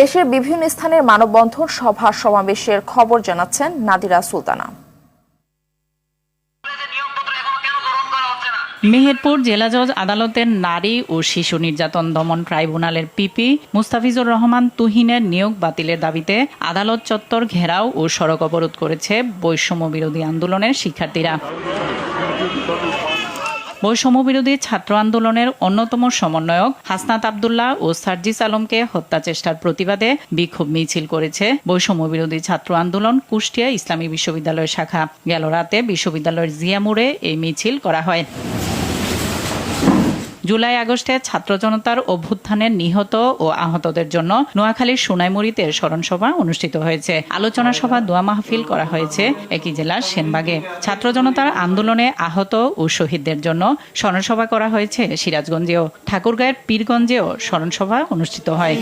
দেশের বিভিন্ন স্থানের মানববন্ধন সভা সমাবেশের খবর জানাচ্ছেন নাদিরা সুলতানা। মেহেরপুর জেলা জজ আদালতের নারী ও শিশু নির্যাতন দমন ট্রাইব্যুনালের পিপি মুস্তাফিজুর রহমান তুহিনের নিয়োগ বাতিলের দাবিতে আদালত চত্বর ঘেরাও ও সড়ক অবরোধ করেছে বৈষম্য বিরোধী আন্দোলনের শিক্ষার্থীরা। বৈষম্য বিরোধী ছাত্র আন্দোলনের অন্যতম সমন্বয়ক হাসনাত আবদুল্লাহ ও সার্জিস আলমকে হত্যা চেষ্টার প্রতিবাদে বিক্ষোভ মিছিল করেছে বৈষম্য বিরোধী ছাত্র আন্দোলন কুষ্টিয়া ইসলামী বিশ্ববিদ্যালয় শাখা। গেল রাতে বিশ্ববিদ্যালয়ের জিয়ামুরে এই মিছিল করা হয়। জুলাই আগস্টে ছাত্র জনতার অভ্যুত্থানের নিহত ও আহতদের জন্য নোয়াখালীর সোনাইমুড়িতে স্মরণসভা অনুষ্ঠিত হয়েছে। আলোচনা সভা দোয়া মাহফিল করা হয়েছে একই জেলার সেনবাগে। ছাত্র জনতার আন্দোলনে আহত ও শহীদদের জন্য স্মরণসভা করা হয়েছে সিরাজগঞ্জেও। ঠাকুরগাঁয়ের পীরগঞ্জেও স্মরণসভা অনুষ্ঠিত হয়।